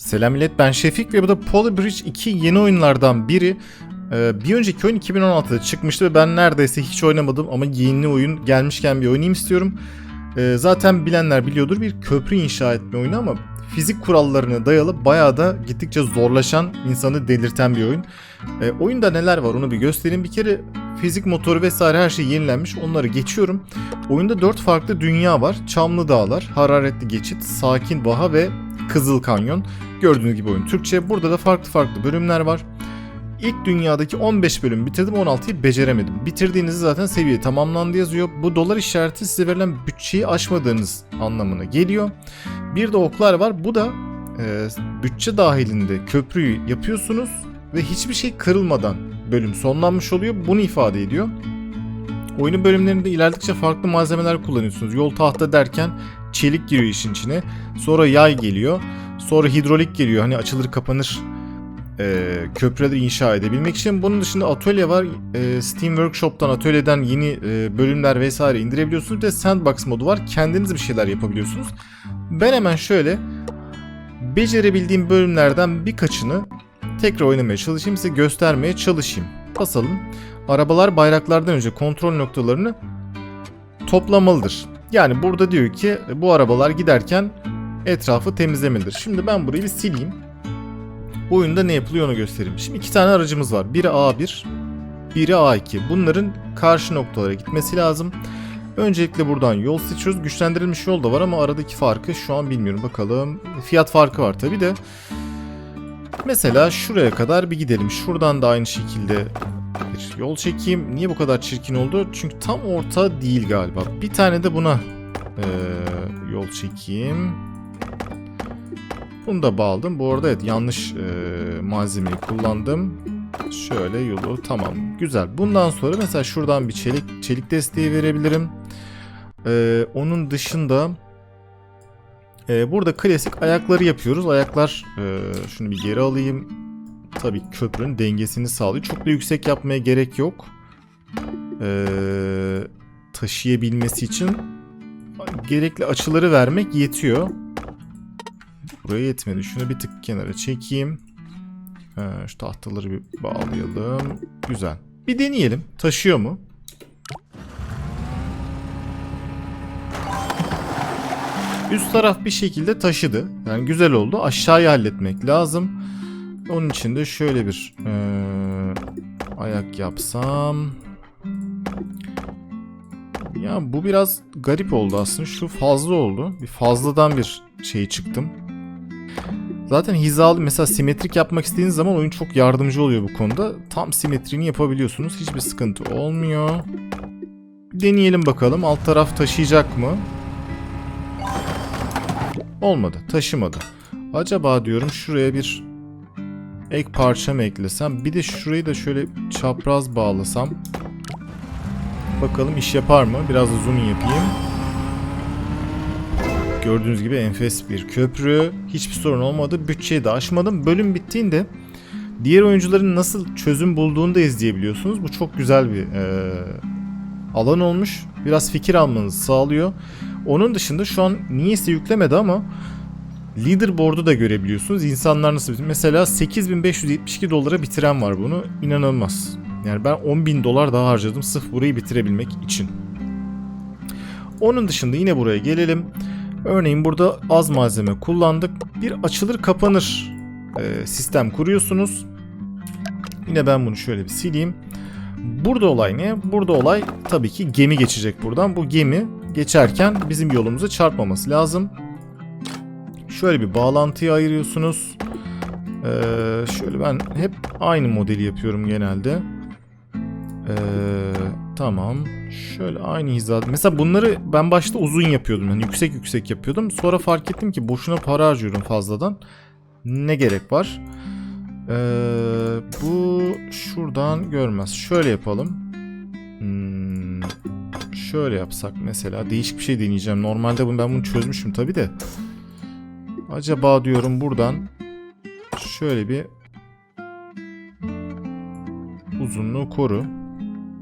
Selam millet ben Şefik ve bu da Polar Bridge 2 yeni oyunlardan biri. Ee, bir önceki oyun 2016'da çıkmıştı ve ben neredeyse hiç oynamadım ama yeni oyun gelmişken bir oynayayım istiyorum. Ee, zaten bilenler biliyordur bir köprü inşa etme oyunu ama fizik kurallarına dayalı bayağı da gittikçe zorlaşan, insanı delirten bir oyun. Ee, oyunda neler var onu bir göstereyim. Bir kere fizik motoru vesaire her şey yenilenmiş onları geçiyorum. Oyunda 4 farklı dünya var. Çamlı Dağlar, Hararetli Geçit, Sakin Baha ve Kızıl Kanyon. Gördüğünüz gibi oyun Türkçe. Burada da farklı farklı bölümler var. İlk dünyadaki 15 bölüm bitirdim 16'yı beceremedim. Bitirdiğinizde zaten seviye tamamlandı yazıyor. Bu dolar işareti size verilen bütçeyi aşmadığınız anlamına geliyor. Bir de oklar var. Bu da e, bütçe dahilinde köprüyü yapıyorsunuz ve hiçbir şey kırılmadan bölüm sonlanmış oluyor. Bunu ifade ediyor. Oyunun bölümlerinde ilerledikçe farklı malzemeler kullanıyorsunuz. Yol tahta derken çelik giriyor işin içine. Sonra yay geliyor. Sonra hidrolik geliyor. Hani açılır kapanır e, köprüleri inşa edebilmek için. Bunun dışında atölye var. E, Steam Workshop'tan atölyeden yeni e, bölümler vesaire indirebiliyorsunuz. Bir de sandbox modu var. Kendiniz bir şeyler yapabiliyorsunuz. Ben hemen şöyle becerebildiğim bölümlerden birkaçını tekrar oynamaya çalışayım. Size göstermeye çalışayım. Basalım. Arabalar bayraklardan önce kontrol noktalarını toplamalıdır. Yani burada diyor ki bu arabalar giderken etrafı temizlemelidir. Şimdi ben burayı bir sileyim. Oyunda ne yapılıyor onu göstereyim. Şimdi iki tane aracımız var. Biri A1, biri A2. Bunların karşı noktalara gitmesi lazım. Öncelikle buradan yol seçiyoruz. Güçlendirilmiş yol da var ama aradaki farkı şu an bilmiyorum. Bakalım. Fiyat farkı var tabi de. Mesela şuraya kadar bir gidelim. Şuradan da aynı şekilde bir yol çekeyim. Niye bu kadar çirkin oldu? Çünkü tam orta değil galiba. Bir tane de buna eee, yol çekeyim. Bunu da bağladım. Bu arada evet yanlış eee, malzemeyi kullandım. Şöyle yolu tamam. Güzel. Bundan sonra mesela şuradan bir çelik çelik desteği verebilirim. Eee, onun dışında eee, burada klasik ayakları yapıyoruz. Ayaklar eee, şunu bir geri alayım. Tabii köprünün dengesini sağlıyor. Çok da yüksek yapmaya gerek yok. Eee, taşıyabilmesi için gerekli açıları vermek yetiyor. Buraya yetmedi. Şunu bir tık kenara çekeyim. Ha, şu tahtaları bir bağlayalım. Güzel. Bir deneyelim. Taşıyor mu? Üst taraf bir şekilde taşıdı. Yani güzel oldu. Aşağıyı halletmek lazım. Onun için de şöyle bir eee, ayak yapsam. Ya bu biraz garip oldu aslında. Şu fazla oldu. Bir fazladan bir şey çıktım. Zaten hizalı mesela simetrik yapmak istediğiniz zaman oyun çok yardımcı oluyor bu konuda. Tam simetriğini yapabiliyorsunuz. Hiçbir sıkıntı olmuyor. Deneyelim bakalım. Alt taraf taşıyacak mı? Olmadı. Taşımadı. Acaba diyorum şuraya bir ek parça mı eklesem? Bir de şurayı da şöyle çapraz bağlasam. Bakalım iş yapar mı? Biraz da zoom yapayım. Gördüğünüz gibi enfes bir köprü. Hiçbir sorun olmadı. Bütçeyi de aşmadım. Bölüm bittiğinde diğer oyuncuların nasıl çözüm bulduğunu da izleyebiliyorsunuz. Bu çok güzel bir eee, alan olmuş. Biraz fikir almanızı sağlıyor. Onun dışında şu an niyeyse yüklemedi ama leaderboard'u da görebiliyorsunuz. İnsanlar nasıl Mesela 8572 dolara bitiren var bunu. İnanılmaz. Yani ben 10.000 dolar daha harcadım sırf burayı bitirebilmek için. Onun dışında yine buraya gelelim. Örneğin burada az malzeme kullandık. Bir açılır kapanır e, sistem kuruyorsunuz. Yine ben bunu şöyle bir sileyim. Burada olay ne? Burada olay tabii ki gemi geçecek buradan. Bu gemi geçerken bizim yolumuza çarpmaması lazım. Şöyle bir bağlantıyı ayırıyorsunuz. Ee, şöyle ben hep aynı modeli yapıyorum genelde. Ee, tamam. Şöyle aynı hizada. Mesela bunları ben başta uzun yapıyordum. Yani yüksek yüksek yapıyordum. Sonra fark ettim ki boşuna para harcıyorum fazladan. Ne gerek var? Ee, bu şuradan görmez. Şöyle yapalım. Hmm, şöyle yapsak mesela. Değişik bir şey deneyeceğim. Normalde bunu, ben bunu çözmüşüm tabi de. Acaba diyorum buradan şöyle bir uzunluğu koru.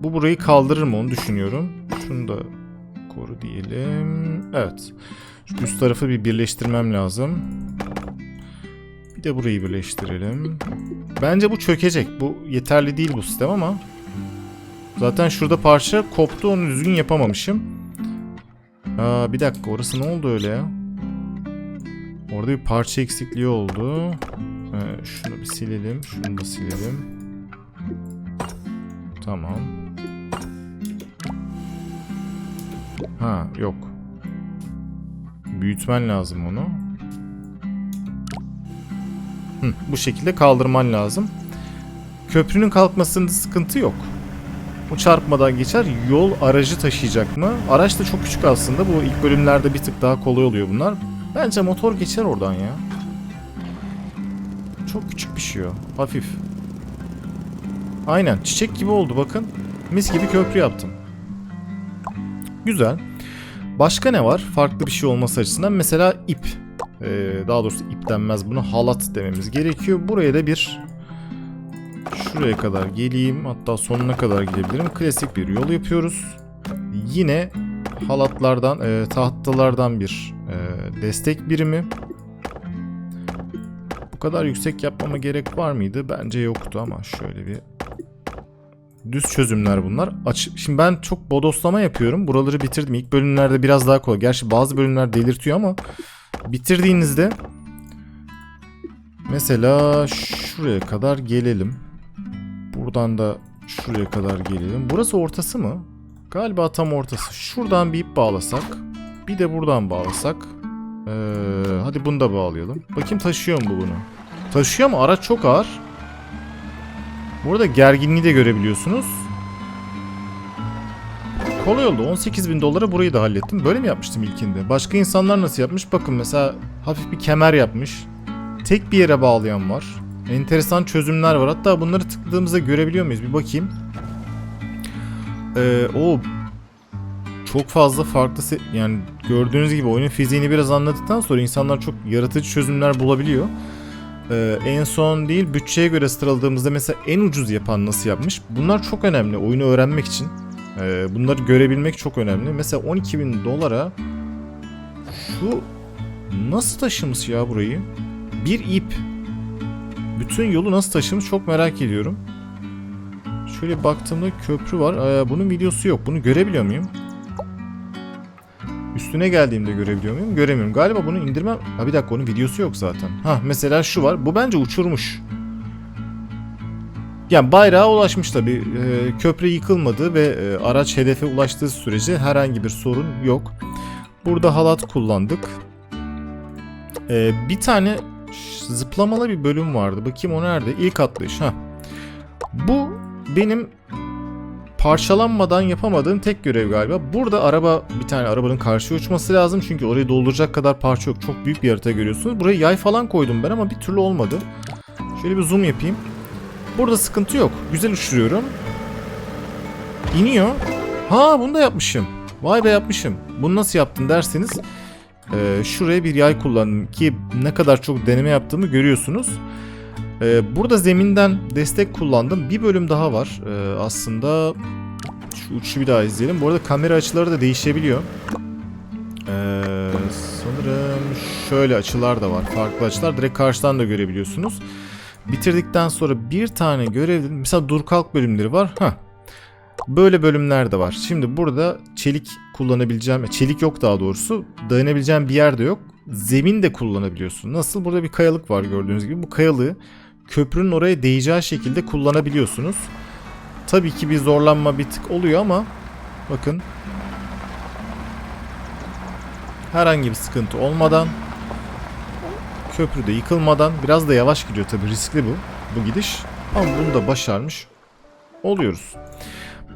Bu burayı kaldırır mı onu düşünüyorum. Şunu da koru diyelim. Evet. Şu üst tarafı bir birleştirmem lazım. Bir de burayı birleştirelim. Bence bu çökecek. Bu yeterli değil bu sistem ama. Zaten şurada parça koptu onu düzgün yapamamışım. Aa, bir dakika orası ne oldu öyle ya? Orada bir parça eksikliği oldu. Ee, şunu bir silelim. Şunu da silelim. Tamam. Ha yok. Büyütmen lazım onu. Hı, bu şekilde kaldırman lazım. Köprünün kalkmasında sıkıntı yok. Bu çarpmadan geçer. Yol aracı taşıyacak mı? Araç da çok küçük aslında. Bu ilk bölümlerde bir tık daha kolay oluyor bunlar. Bence motor geçer oradan ya. Çok küçük bir şey o. Hafif. Aynen. Çiçek gibi oldu bakın. Mis gibi köprü yaptım. Güzel. Başka ne var? Farklı bir şey olması açısından. Mesela ip. Ee, daha doğrusu ip denmez. Bunu halat dememiz gerekiyor. Buraya da bir şuraya kadar geleyim. Hatta sonuna kadar gidebilirim. Klasik bir yol yapıyoruz. Yine halatlardan, e, tahtalardan bir destek birimi. Bu kadar yüksek yapmama gerek var mıydı? Bence yoktu ama şöyle bir düz çözümler bunlar. Aç Şimdi ben çok bodoslama yapıyorum. Buraları bitirdim. İlk bölümlerde biraz daha kolay. Gerçi bazı bölümler delirtiyor ama bitirdiğinizde mesela şuraya kadar gelelim. Buradan da şuraya kadar gelelim. Burası ortası mı? Galiba tam ortası. Şuradan bir ip bağlasak. Bir de buradan bağlasak. Ee, hadi bunu da bağlayalım. Bakayım taşıyor mu bu bunu? Taşıyor mu? Araç çok ağır. Burada gerginliği de görebiliyorsunuz. Kolay oldu. 18 bin dolara burayı da hallettim. Böyle mi yapmıştım ilkinde? Başka insanlar nasıl yapmış? Bakın mesela hafif bir kemer yapmış. Tek bir yere bağlayan var. Enteresan çözümler var. Hatta bunları tıkladığımızda görebiliyor muyuz? Bir bakayım. Ee, o çok fazla farklı yani gördüğünüz gibi oyunun fiziğini biraz anladıktan sonra insanlar çok yaratıcı çözümler bulabiliyor. Ee, en son değil bütçeye göre sıraladığımızda mesela en ucuz yapan nasıl yapmış? Bunlar çok önemli oyunu öğrenmek için. Ee, bunları görebilmek çok önemli. Mesela 12 bin dolara şu nasıl taşımış ya burayı? Bir ip. Bütün yolu nasıl taşımış çok merak ediyorum. Şöyle baktığımda köprü var. Ee, bunun videosu yok. Bunu görebiliyor muyum? Üstüne geldiğimde görebiliyor muyum? Göremiyorum. Galiba bunu indirmem... Ha bir dakika onun videosu yok zaten. Ha mesela şu var. Bu bence uçurmuş. Yani bayrağa ulaşmış tabi. Ee, köprü yıkılmadı ve e, araç hedefe ulaştığı sürece herhangi bir sorun yok. Burada halat kullandık. Ee, bir tane zıplamalı bir bölüm vardı. Bakayım o nerede? İlk atlayış. Ha. Bu benim parçalanmadan yapamadığım tek görev galiba. Burada araba bir tane arabanın karşıya uçması lazım. Çünkü orayı dolduracak kadar parça yok. Çok büyük bir harita görüyorsunuz. Buraya yay falan koydum ben ama bir türlü olmadı. Şöyle bir zoom yapayım. Burada sıkıntı yok. Güzel uçuruyorum. İniyor. Ha bunu da yapmışım. Vay be yapmışım. Bunu nasıl yaptın derseniz e, şuraya bir yay kullandım ki ne kadar çok deneme yaptığımı görüyorsunuz. E, burada zeminden destek kullandım. Bir bölüm daha var. E, aslında şu uçuşu bir daha izleyelim. Bu arada kamera açıları da değişebiliyor. E, sanırım şöyle açılar da var. Farklı açılar. Direkt karşıdan da görebiliyorsunuz. Bitirdikten sonra bir tane görev mesela dur kalk bölümleri var. Hah. Böyle bölümler de var. Şimdi burada çelik kullanabileceğim, çelik yok daha doğrusu. Dayanabileceğim bir yer de yok. Zemin de kullanabiliyorsun. Nasıl? Burada bir kayalık var gördüğünüz gibi. Bu kayalığı köprünün oraya değeceği şekilde kullanabiliyorsunuz. Tabii ki bir zorlanma bir tık oluyor ama bakın. Herhangi bir sıkıntı olmadan köprüde yıkılmadan biraz da yavaş gidiyor tabii riskli bu bu gidiş. Ama bunu da başarmış oluyoruz.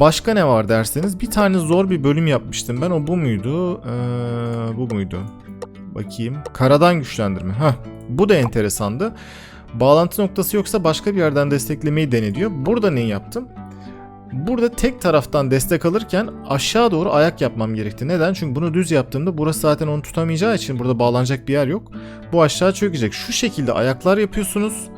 Başka ne var derseniz bir tane zor bir bölüm yapmıştım ben. O bu muydu? Ee, bu muydu? Bakayım. Karadan güçlendirme. Heh, bu da enteresandı bağlantı noktası yoksa başka bir yerden desteklemeyi denediyor burada ne yaptım Burada tek taraftan destek alırken aşağı doğru ayak yapmam gerekti. Neden? Çünkü bunu düz yaptığımda burası zaten onu tutamayacağı için burada bağlanacak bir yer yok. Bu aşağı çökecek. Şu şekilde ayaklar yapıyorsunuz.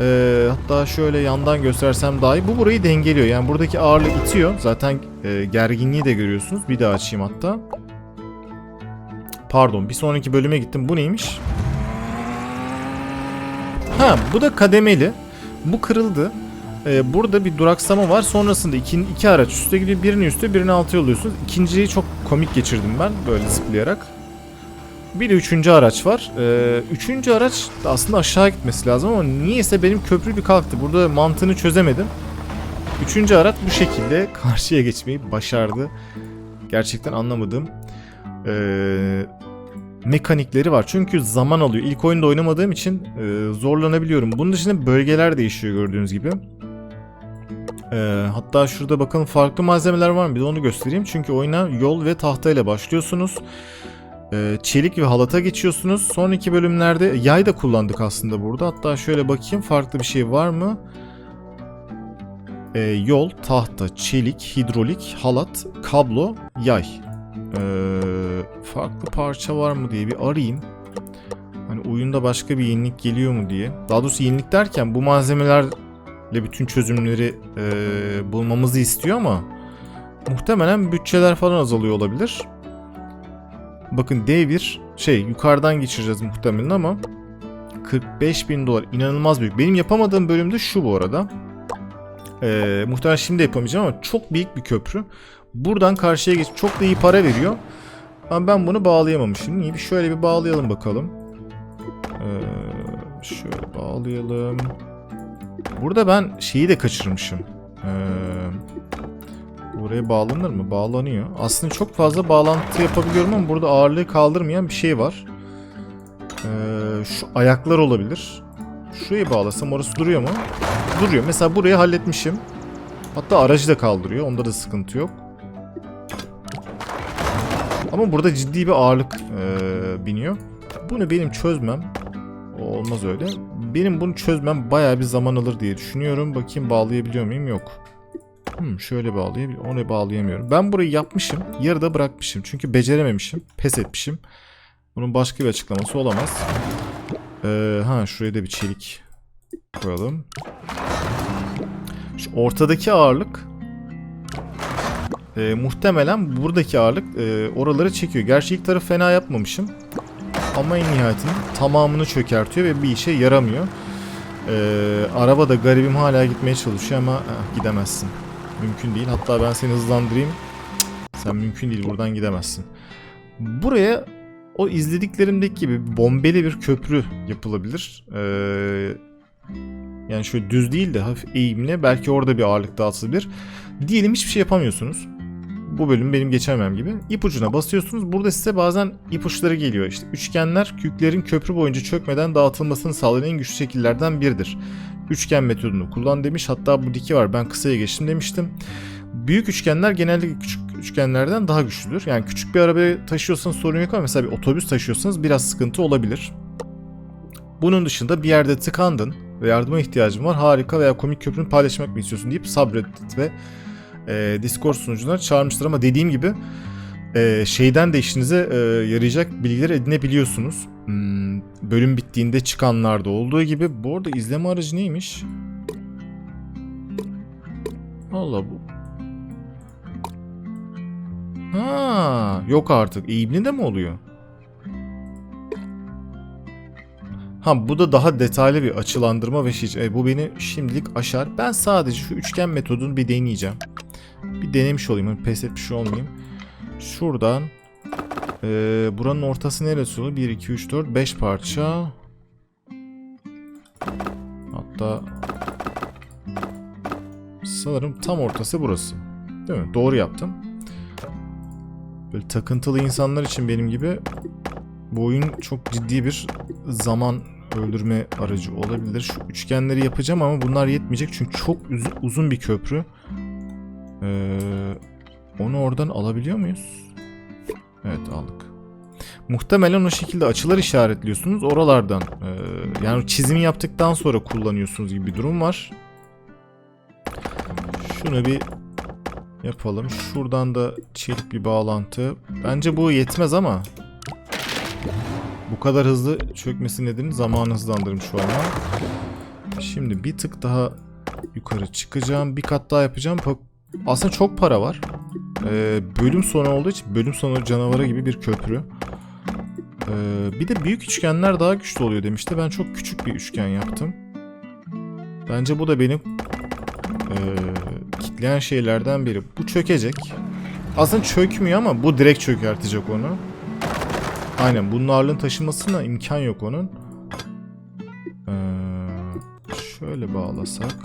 Ee, hatta şöyle yandan göstersem daha iyi. Bu burayı dengeliyor. Yani buradaki ağırlığı itiyor. Zaten e, gerginliği de görüyorsunuz. Bir daha açayım hatta. Pardon bir sonraki bölüme gittim. Bu neymiş? Ha bu da kademeli. Bu kırıldı. Ee, burada bir duraksama var. Sonrasında iki, iki araç üste gidiyor. Birini üste birini alta yolluyorsunuz. İkinciyi çok komik geçirdim ben böyle zıplayarak. Bir de üçüncü araç var. Ee, üçüncü araç da aslında aşağı gitmesi lazım ama niyeyse benim köprü bir kalktı. Burada mantığını çözemedim. Üçüncü araç bu şekilde karşıya geçmeyi başardı. Gerçekten anlamadığım ee, mekanikleri var. Çünkü zaman alıyor. İlk oyunda oynamadığım için e, zorlanabiliyorum. Bunun dışında bölgeler değişiyor gördüğünüz gibi. Ee, hatta şurada bakalım farklı malzemeler var mı? Bir de onu göstereyim. Çünkü oyuna yol ve tahtayla başlıyorsunuz. Ee, çelik ve halata geçiyorsunuz. Sonraki bölümlerde yay da kullandık aslında burada. Hatta şöyle bakayım farklı bir şey var mı? Ee, yol, tahta, çelik, hidrolik, halat, kablo, yay. Ee, farklı parça var mı diye bir arayayım. Hani oyunda başka bir yenilik geliyor mu diye. Daha doğrusu yenilik derken bu malzemelerle bütün çözümleri e, bulmamızı istiyor ama muhtemelen bütçeler falan azalıyor olabilir. Bakın D1 şey yukarıdan geçireceğiz muhtemelen ama 45 bin dolar inanılmaz büyük. Benim yapamadığım bölümde şu bu arada. Ee, muhtemelen şimdi yapamayacağım ama çok büyük bir köprü. Buradan karşıya geç çok da iyi para veriyor. Ama ben bunu bağlayamamışım. Niye? Şöyle bir bağlayalım bakalım. Ee, şöyle bağlayalım. Burada ben şeyi de kaçırmışım. Ee, buraya bağlanır mı? Bağlanıyor. Aslında çok fazla bağlantı yapabiliyorum ama burada ağırlığı kaldırmayan bir şey var. Ee, şu ayaklar olabilir. Şuraya bağlasam orası duruyor mu? Duruyor. Mesela burayı halletmişim. Hatta aracı da kaldırıyor. Onda da sıkıntı yok. Ama burada ciddi bir ağırlık e, biniyor. Bunu benim çözmem olmaz öyle. Benim bunu çözmem bayağı bir zaman alır diye düşünüyorum. Bakayım bağlayabiliyor muyum? Yok. Hmm, şöyle bağlayabiliyorum. Onu bağlayamıyorum. Ben burayı yapmışım. Yarıda bırakmışım. Çünkü becerememişim. Pes etmişim. Bunun başka bir açıklaması olamaz. Ee, ha şuraya da bir çelik koyalım. Şu ortadaki ağırlık e, muhtemelen buradaki ağırlık e, oraları çekiyor. Gerçi ilk tarafı fena yapmamışım. Ama en nihayetinde tamamını çökertiyor ve bir işe yaramıyor. E, araba da garibim hala gitmeye çalışıyor ama eh, gidemezsin. Mümkün değil. Hatta ben seni hızlandırayım. Sen mümkün değil buradan gidemezsin. Buraya o izlediklerimdeki gibi bombeli bir köprü yapılabilir. Ee, yani şöyle düz değil de hafif eğimli. Belki orada bir ağırlık dağıtılabilir. Diyelim hiçbir şey yapamıyorsunuz. Bu bölüm benim geçemem gibi. İpucuna basıyorsunuz. Burada size bazen ipuçları geliyor. İşte üçgenler küklerin köprü boyunca çökmeden dağıtılmasını sağlayan en güçlü şekillerden biridir. Üçgen metodunu kullan demiş. Hatta bu diki var ben kısaya geçtim demiştim. Büyük üçgenler genellikle küçük üçgenlerden daha güçlüdür. Yani küçük bir arabayı taşıyorsanız sorun yok ama mesela bir otobüs taşıyorsanız biraz sıkıntı olabilir. Bunun dışında bir yerde tıkandın ve yardıma ihtiyacın var. Harika veya komik köprünü paylaşmak mı istiyorsun deyip Subreddit ve e, Discord sunucularına çağırmıştır ama dediğim gibi e, şeyden de işinize e, yarayacak bilgiler edinebiliyorsunuz. Hmm, bölüm bittiğinde çıkanlarda olduğu gibi. Bu arada izleme aracı neymiş? Allah bu. Ha, yok artık. Eğimli de mi oluyor? Ha bu da daha detaylı bir açılandırma ve şey. E, bu beni şimdilik aşar. Ben sadece şu üçgen metodunu bir deneyeceğim. Bir denemiş olayım. Pes etmiş olmayayım. Şuradan e, buranın ortası neresi olur? 1, 2, 3, 4, 5 parça. Hatta sanırım tam ortası burası. Değil mi? Doğru yaptım. Böyle takıntılı insanlar için benim gibi bu oyun çok ciddi bir zaman öldürme aracı olabilir. Şu üçgenleri yapacağım ama bunlar yetmeyecek çünkü çok uz- uzun bir köprü. Ee, onu oradan alabiliyor muyuz? Evet aldık. Muhtemelen o şekilde açılar işaretliyorsunuz. Oralardan e, yani çizimi yaptıktan sonra kullanıyorsunuz gibi bir durum var. Şunu bir yapalım. Şuradan da çelik bir bağlantı. Bence bu yetmez ama bu kadar hızlı çökmesi nedeni zamanı hızlandırmış olma. Şimdi bir tık daha yukarı çıkacağım. Bir kat daha yapacağım. Aslında çok para var. Ee, bölüm sonu olduğu için bölüm sonu canavarı gibi bir köprü. Ee, bir de büyük üçgenler daha güçlü oluyor demişti. Ben çok küçük bir üçgen yaptım. Bence bu da benim ee, kitleyen şeylerden biri. Bu çökecek. Aslında çökmüyor ama bu direkt çökertecek onu. Aynen bunun ağırlığın taşımasına imkan yok onun. Ee, şöyle bağlasak.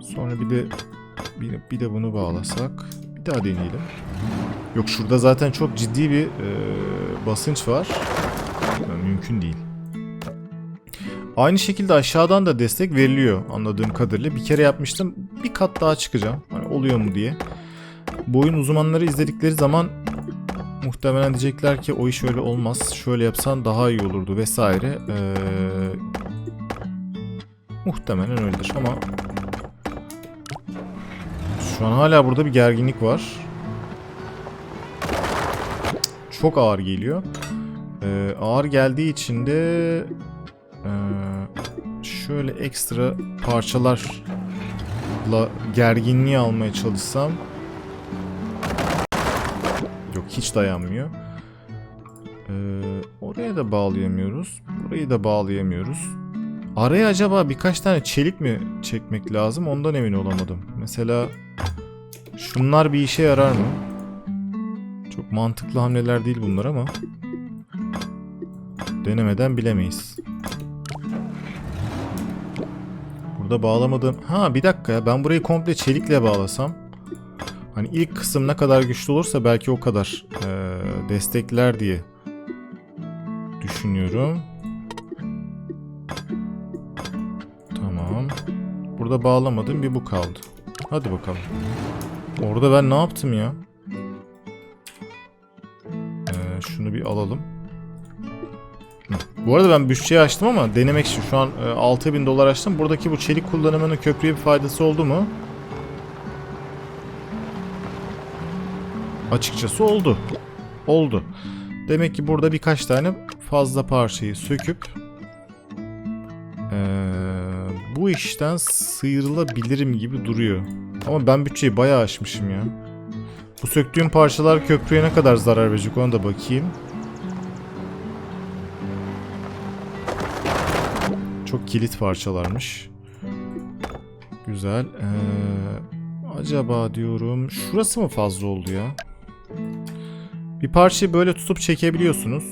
Sonra bir de bir, bir de bunu bağlasak. Bir daha deneyelim. Yok şurada zaten çok ciddi bir e, basınç var. Yani mümkün değil. Aynı şekilde aşağıdan da destek veriliyor anladığım kadarıyla. Bir kere yapmıştım. Bir kat daha çıkacağım. Hani oluyor mu diye. Bu oyun uzmanları izledikleri zaman muhtemelen diyecekler ki o iş öyle olmaz. Şöyle yapsan daha iyi olurdu vesaire. Ee, muhtemelen öyledir ama şu an hala burada bir gerginlik var. Çok ağır geliyor. Ee, ağır geldiği için de ee, şöyle ekstra parçalarla gerginliği almaya çalışsam yok hiç dayanmıyor. Ee, oraya da bağlayamıyoruz. Burayı da bağlayamıyoruz. Araya acaba birkaç tane çelik mi çekmek lazım? Ondan emin olamadım. Mesela şunlar bir işe yarar mı? Çok mantıklı hamleler değil bunlar ama denemeden bilemeyiz. Burada bağlamadım. Ha bir dakika ya ben burayı komple çelikle bağlasam. Hani ilk kısım ne kadar güçlü olursa belki o kadar eee, destekler diye düşünüyorum. Tamam. Burada bağlamadım bir bu kaldı. Hadi bakalım. Orada ben ne yaptım ya? Ee, şunu bir alalım. Bu arada ben bütçeyi açtım ama denemek için şu an e, 6000 dolar açtım. Buradaki bu çelik kullanımının köprüye bir faydası oldu mu? Açıkçası oldu. Oldu. Demek ki burada birkaç tane fazla parçayı söküp bu işten sıyrılabilirim gibi duruyor. Ama ben bütçeyi bayağı aşmışım ya. Bu söktüğüm parçalar köprüye ne kadar zarar verecek ona da bakayım. Çok kilit parçalarmış. Güzel. Ee, acaba diyorum şurası mı fazla oldu ya? Bir parçayı böyle tutup çekebiliyorsunuz.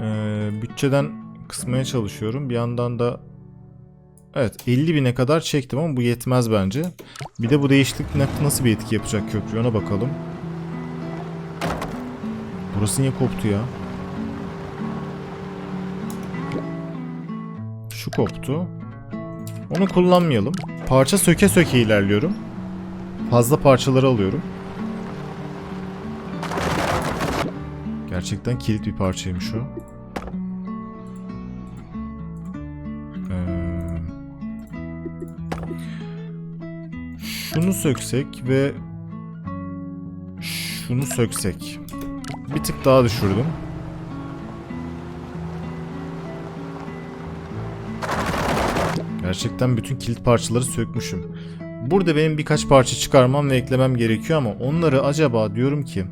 Ee, bütçeden kısmaya çalışıyorum. Bir yandan da evet 50 bine kadar çektim ama bu yetmez bence. Bir de bu değişiklik nasıl bir etki yapacak köprü ona bakalım. Burası niye koptu ya? Şu koptu. Onu kullanmayalım. Parça söke söke ilerliyorum. Fazla parçaları alıyorum. Gerçekten kilit bir parçaymış o. şunu söksek ve şunu söksek. Bir tık daha düşürdüm. Gerçekten bütün kilit parçaları sökmüşüm. Burada benim birkaç parça çıkarmam ve eklemem gerekiyor ama onları acaba diyorum ki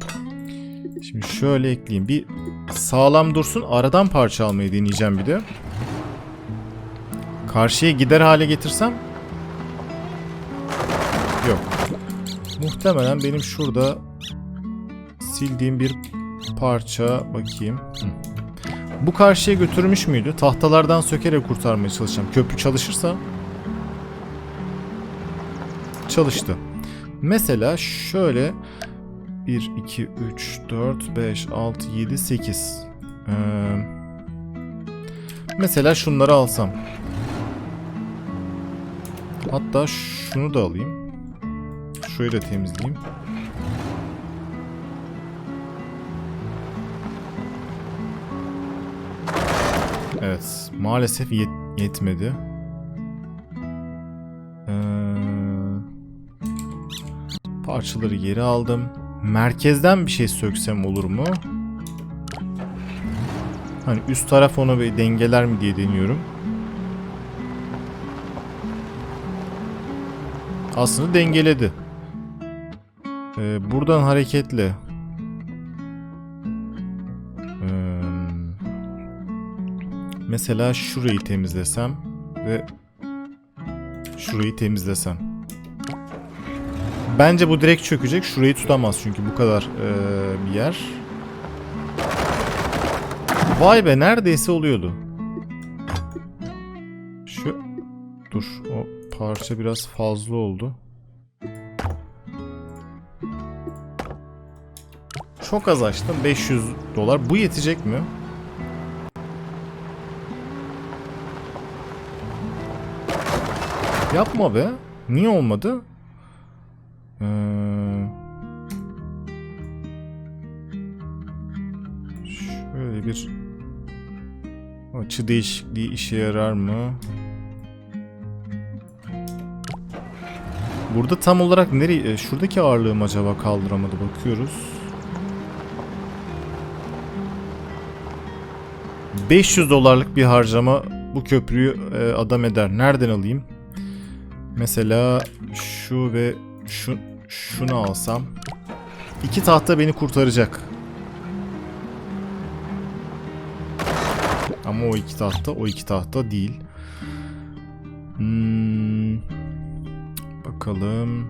Şimdi şöyle ekleyeyim. Bir sağlam dursun. Aradan parça almayı deneyeceğim bir de. Karşıya gider hale getirsem Muhtemelen benim şurada sildiğim bir parça bakayım. Hı. Bu karşıya götürmüş müydü? Tahtalardan sökerek kurtarmaya çalışacağım. Köprü çalışırsa çalıştı. Mesela şöyle 1, 2, 3, 4, 5, 6, 7, 8. Ee, mesela şunları alsam. Hatta şunu da alayım. Şöyle temizleyeyim. Evet. Maalesef yet- yetmedi. Ee, parçaları geri aldım. Merkezden bir şey söksem olur mu? Hani üst taraf onu bir dengeler mi diye deniyorum. Aslında dengeledi. Ee, buradan hareketle ee, mesela şurayı temizlesem ve şurayı temizlesem. Bence bu direkt çökecek. Şurayı tutamaz çünkü bu kadar ee, bir yer. Vay be neredeyse oluyordu. Şu dur o parça biraz fazla oldu. Çok az açtım 500 dolar. Bu yetecek mi? Yapma be. Niye olmadı? Ee... Şöyle bir açı değişikliği işe yarar mı? Burada tam olarak nereye? e, Şuradaki ağırlığım acaba kaldıramadı bakıyoruz. 500 dolarlık bir harcama bu köprüyü e, adam eder. Nereden alayım? Mesela şu ve şu şunu alsam iki tahta beni kurtaracak. Ama o iki tahta, o iki tahta değil. Hmm, bakalım.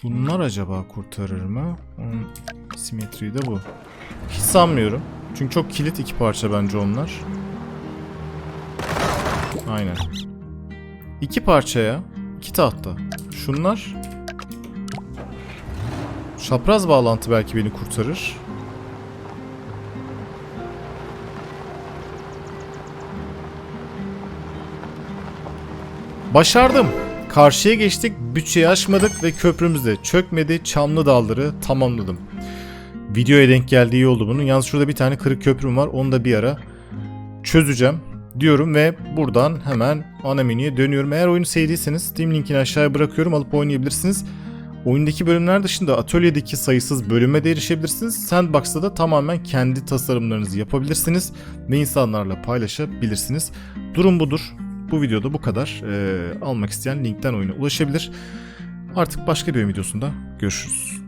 Şunlar acaba kurtarır mı? Onun simetriği de bu. Hiç sanmıyorum. Çünkü çok kilit iki parça bence onlar. Aynen. İki parçaya, iki tahta. Şunlar. Çapraz bağlantı belki beni kurtarır. Başardım. Karşıya geçtik, bütçeyi aşmadık ve köprümüz de çökmedi. Çamlı dalları tamamladım. Videoya denk geldiği iyi oldu bunun. Yalnız şurada bir tane kırık köprüm var. Onu da bir ara çözeceğim diyorum ve buradan hemen ana menüye dönüyorum. Eğer oyunu sevdiyseniz Steam linkini aşağıya bırakıyorum. Alıp oynayabilirsiniz. Oyundaki bölümler dışında atölyedeki sayısız bölüme de erişebilirsiniz. Sandbox'ta da tamamen kendi tasarımlarınızı yapabilirsiniz ve insanlarla paylaşabilirsiniz. Durum budur. Bu videoda bu kadar. Ee, almak isteyen linkten oyuna ulaşabilir. Artık başka bir videosunda görüşürüz.